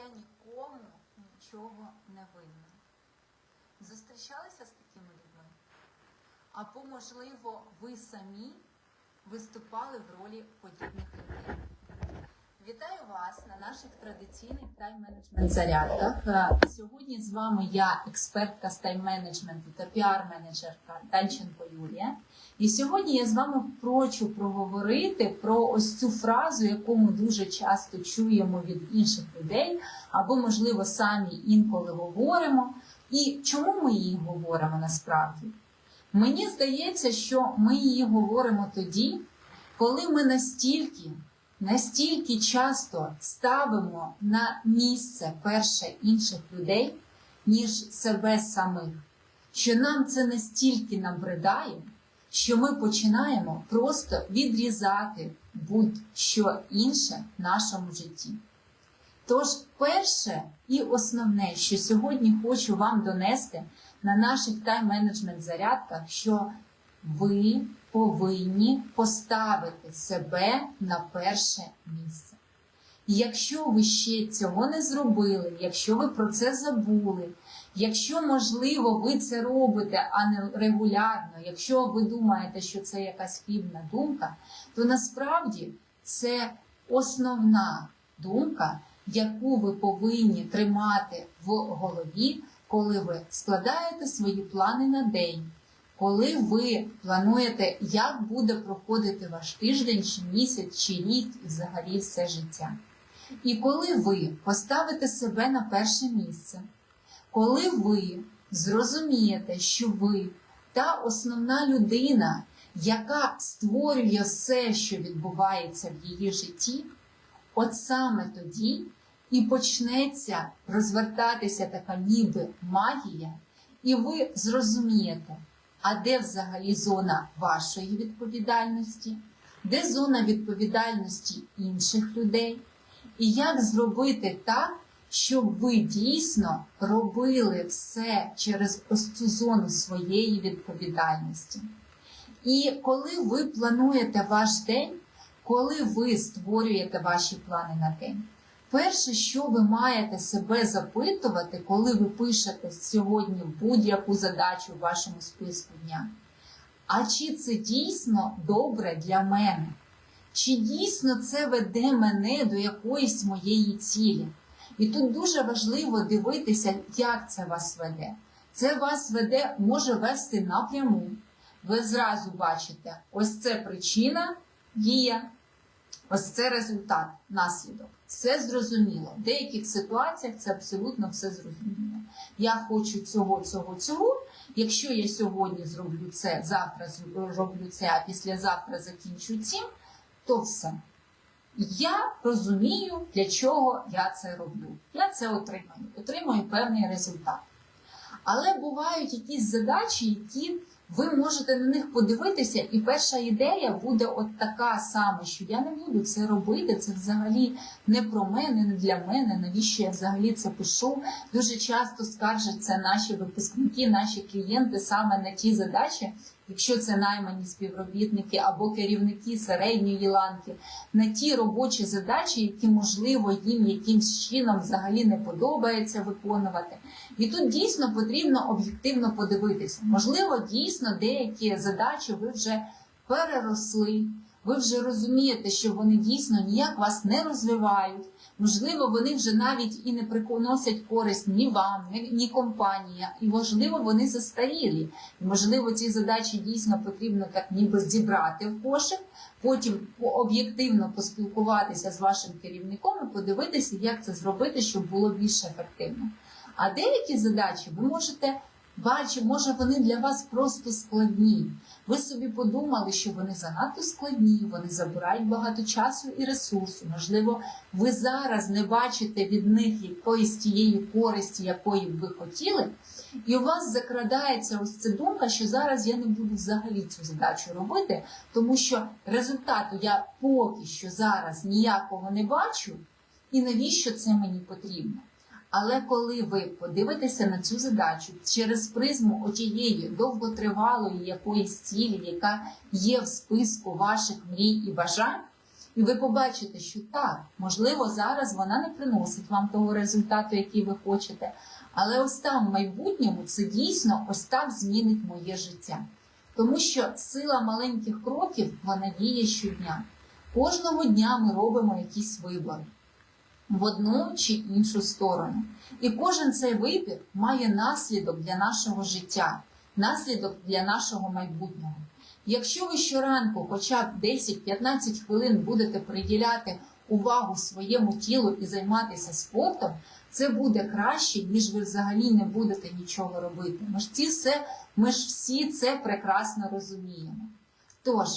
я нікому нічого не винна. Зустрічалися з такими людьми? Або, можливо, ви самі виступали в ролі подібних людей. Вітаю вас на наших традиційних тайм-менеджмент зарядках. Е, Сьогодні з вами я, експертка з тайм-менеджменту та піар-менеджерка Данченко Юлія. І сьогодні я з вами хочу проговорити про ось цю фразу, яку ми дуже часто чуємо від інших людей, або, можливо, самі інколи говоримо. І чому ми її говоримо насправді? Мені здається, що ми її говоримо тоді, коли ми настільки, настільки часто ставимо на місце перше інших людей, ніж себе самих, що нам це настільки набридає, що ми починаємо просто відрізати будь-що інше в нашому житті. Тож, перше і основне, що сьогодні хочу вам донести на наших тайм-менеджмент зарядках, що ви повинні поставити себе на перше місце. Якщо ви ще цього не зробили, якщо ви про це забули, якщо, можливо, ви це робите, а не регулярно, якщо ви думаєте, що це якась хибна думка, то насправді це основна думка, яку ви повинні тримати в голові, коли ви складаєте свої плани на день, коли ви плануєте, як буде проходити ваш тиждень, чи місяць, чи рік, і взагалі все життя. І коли ви поставите себе на перше місце, коли ви зрозумієте, що ви та основна людина, яка створює все, що відбувається в її житті, от саме тоді і почнеться розвертатися така ніби магія, і ви зрозумієте, а де взагалі зона вашої відповідальності, де зона відповідальності інших людей, і як зробити так, щоб ви дійсно робили все через ось цю зону своєї відповідальності. І коли ви плануєте ваш день, коли ви створюєте ваші плани на день, перше, що ви маєте себе запитувати, коли ви пишете сьогодні будь-яку задачу в вашому списку дня, а чи це дійсно добре для мене? Чи дійсно це веде мене до якоїсь моєї цілі? І тут дуже важливо дивитися, як це вас веде. Це вас веде, може вести напряму. Ви зразу бачите, ось це причина, дія, ось це результат, наслідок. Все зрозуміло. В деяких ситуаціях це абсолютно все зрозуміло. Я хочу цього, цього, цього. Якщо я сьогодні зроблю це, завтра зроблю це, а післязавтра закінчу цим, то все. Я розумію, для чого я це роблю. Я це отримаю, отримую певний результат. Але бувають якісь задачі, які ви можете на них подивитися, і перша ідея буде от така сама, що я не буду це робити. Це взагалі не про мене, не для мене. Навіщо я взагалі це пишу? Дуже часто скаржаться наші випускники, наші клієнти саме на ті задачі, якщо це наймані співробітники або керівники середньої ланки, на ті робочі задачі, які можливо їм якимсь чином взагалі не подобається виконувати. І тут дійсно потрібно об'єктивно подивитися. Можливо, дійсно деякі задачі ви вже переросли. Ви вже розумієте, що вони дійсно ніяк вас не розвивають. Можливо, вони вже навіть і не приносять користь ні вам, ні, ні компанії, і можливо, вони застарілі. І можливо, ці задачі дійсно потрібно так ніби зібрати в кошик, потім об'єктивно поспілкуватися з вашим керівником і подивитися, як це зробити, щоб було більш ефективно. А деякі задачі ви можете бачити, може вони для вас просто складні. Ви собі подумали, що вони занадто складні, вони забирають багато часу і ресурсу. Можливо, ви зараз не бачите від них якоїсь тієї користі, якої б ви хотіли, і у вас закрадається ось ця думка, що зараз я не буду взагалі цю задачу робити, тому що результату я поки що зараз ніякого не бачу, і навіщо це мені потрібно? Але коли ви подивитеся на цю задачу через призму отієї довготривалої якоїсь цілі, яка є в списку ваших мрій і бажань, І ви побачите, що так, можливо, зараз вона не приносить вам того результату, який ви хочете. Але ось там в майбутньому це дійсно ось так змінить моє життя. Тому що сила маленьких кроків вона діє щодня. Кожного дня ми робимо якісь вибори в одну чи іншу сторону. І кожен цей вибір має наслідок для нашого життя, наслідок для нашого майбутнього. Якщо ви щоранку, хоча б 10-15 хвилин будете приділяти увагу своєму тілу і займатися спортом, це буде краще, ніж ви взагалі не будете нічого робити. Ми ж, ці все, ми ж всі це прекрасно розуміємо. Тож,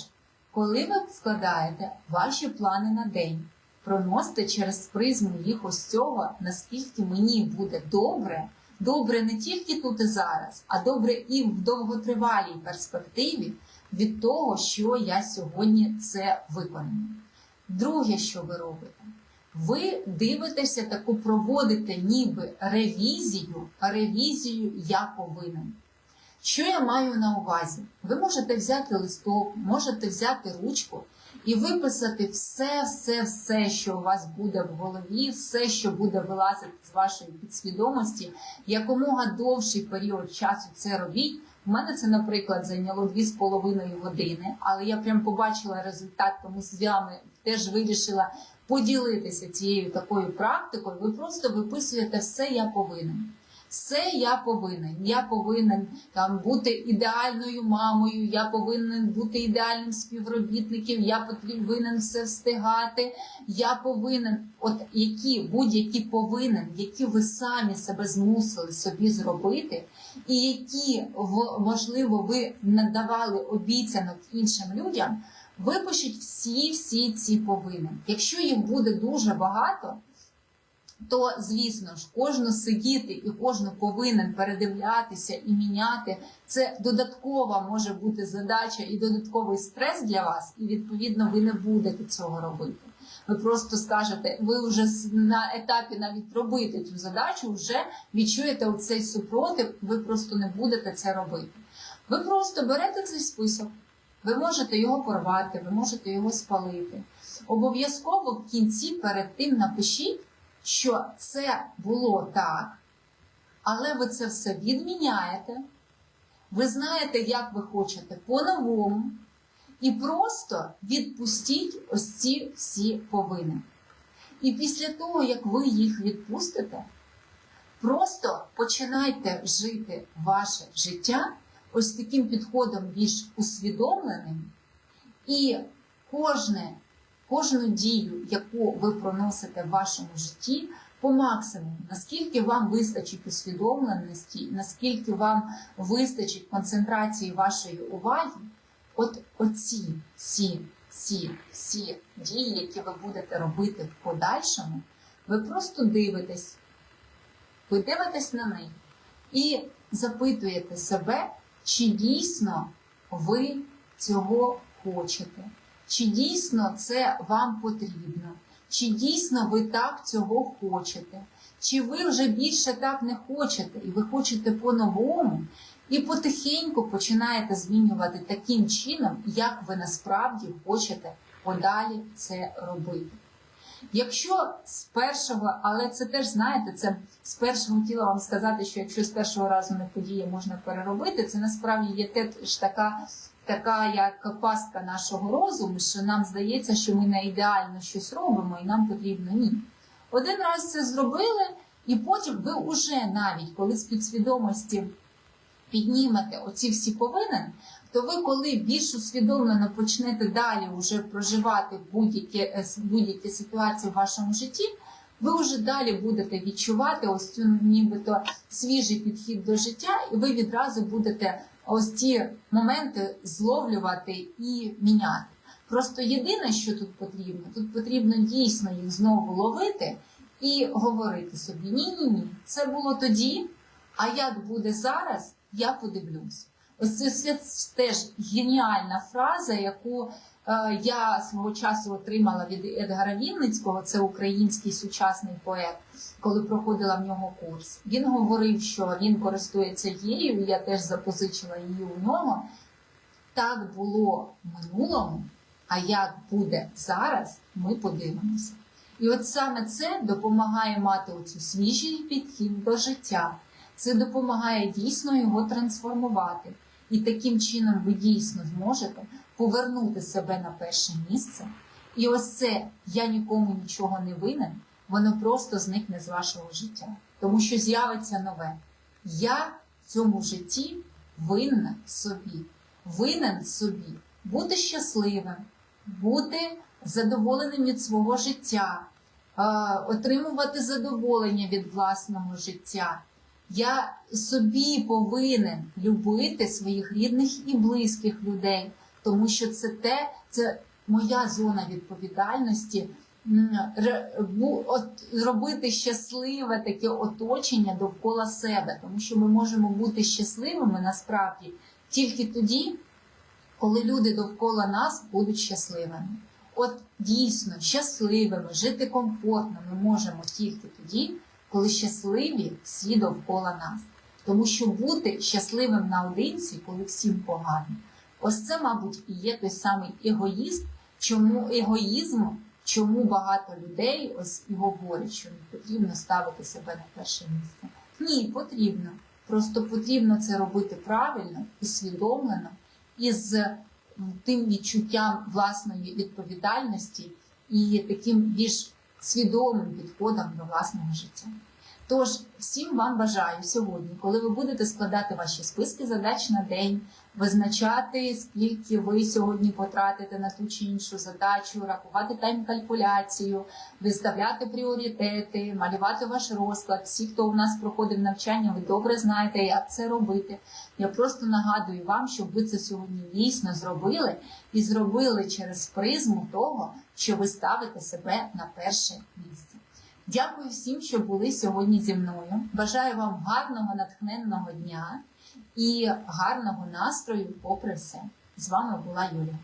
коли ви складаєте ваші плани на день, проносите через призму їх ось цього, наскільки мені буде добре, добре не тільки тут і зараз, а добре і в довготривалій перспективі від того, що я сьогодні це виконую. Друге, що ви робите, ви дивитеся таку проводите ніби ревізію, ревізію я повинен. Що я маю на увазі? Ви можете взяти листок, можете взяти ручку і виписати все, все, все, що у вас буде в голові, все, що буде вилазити з вашої підсвідомості, якомога довший період часу це робіть. У мене це, наприклад, зайняло 2,5 години, але я прям побачила результат, тому з вами теж вирішила поділитися цією такою практикою. Ви просто виписуєте все я повинен. Все я повинен. Я повинен там бути ідеальною мамою, я повинен бути ідеальним співробітником, я повинен все встигати. Я повинен, от які будь-які повинен, які ви самі себе змусили собі зробити, і які можливо ви надавали обіцянок іншим людям. Випишіть всі всі ці повинен. Якщо їх буде дуже багато, то звісно ж кожну сидіти і кожну повинен передивлятися і міняти. Це додаткова може бути задача і додатковий стрес для вас, і відповідно ви не будете цього робити. Ви просто скажете, ви вже на етапі навіть робити цю задачу, вже відчуєте оцей супротив, ви просто не будете це робити. Ви просто берете цей список, ви можете його порвати, ви можете його спалити. Обов'язково в кінці перед тим напишіть, що це було так, але ви це все відміняєте. Ви знаєте, як ви хочете по-новому, і просто відпустіть ось ці всі повинни. І після того, як ви їх відпустите, просто починайте жити ваше життя ось таким підходом більш усвідомленим, і кожне, кожну дію, яку ви проносите в вашому житті, по максимуму, наскільки вам вистачить усвідомленості, наскільки вам вистачить концентрації вашої уваги, от оці всі, всі, всі дії, які ви будете робити в подальшому, ви просто дивитесь, ви дивитесь на них і запитуєте себе, чи дійсно ви цього хочете, чи дійсно це вам потрібно, чи дійсно ви так цього хочете, чи ви вже більше так не хочете, і ви хочете по-новому, і потихеньку починаєте змінювати таким чином, як ви насправді хочете подалі це робити. Якщо з першого, але це теж знаєте, це з першого хотіла вам сказати, що якщо з першого разу не подіє, можна переробити, це насправді є теж така, така як пастка нашого розуму, що нам здається, що ми не ідеально щось робимо, і нам потрібно ні. Один раз це зробили, і потім ви вже навіть коли з підсвідомості піднімете оці всі повинен, то ви, коли більш усвідомлено почнете далі вже проживати будь-які, е, будь-які ситуації в вашому житті, ви вже далі будете відчувати ось цю нібито свіжий підхід до життя, і ви відразу будете ось ці моменти зловлювати і міняти. Просто єдине, що тут потрібно, тут потрібно дійсно їх знову ловити і говорити собі: ні-ні ні, це було тоді, а як буде зараз, я подивлюсь. Ось це, теж геніальна фраза, яку я свого часу отримала від Едгара Вінницького, це український сучасний поет, коли проходила в нього курс. Він говорив, що він користується її, я теж запозичила її у нього. Так було минулому, А як буде зараз, ми подивимося. І от саме це допомагає мати оцю свіжий підхід до життя. Це допомагає дійсно його трансформувати. І таким чином ви дійсно зможете повернути себе на перше місце. І ось це я нікому нічого не винен, воно просто зникне з вашого життя. Тому що з'явиться нове. Я в цьому житті винна собі, винен собі бути щасливим, бути задоволеним від свого життя, отримувати задоволення від власного життя. Я собі повинен любити своїх рідних і близьких людей, тому що це те, це моя зона відповідальності. м, ре- бу- от, робити щасливе таке оточення довкола себе, тому що ми можемо бути щасливими насправді тільки тоді, коли люди довкола нас будуть щасливими. От дійсно щасливими, жити комфортно ми можемо тільки тоді, коли щасливі всі довкола нас. Тому що бути щасливим наодинці, коли всім погано, ось це, мабуть, і є той самий егоїзм, чому егоїзм, чому багато людей ось і говорять, що не потрібно ставити себе на перше місце. Ні, потрібно. Просто потрібно це робити правильно, усвідомлено і з тим відчуттям власної відповідальності і таким більш свідомим підходом до власного життя. Тож всім вам бажаю сьогодні, коли ви будете складати ваші списки задач на день, визначати, скільки ви сьогодні потратите на ту чи іншу задачу, рахувати тайм-калькуляцію, виставляти пріоритети, малювати ваш розклад. Всі, хто у нас проходив навчання, ви добре знаєте, як це робити. Я просто нагадую вам, щоб ви це сьогодні дійсно зробили і зробили через призму того, що ви ставите себе на перше місце. Дякую всім, що були сьогодні зі мною. Бажаю вам гарного натхненного дня і гарного настрою, попри все. З вами була Юля.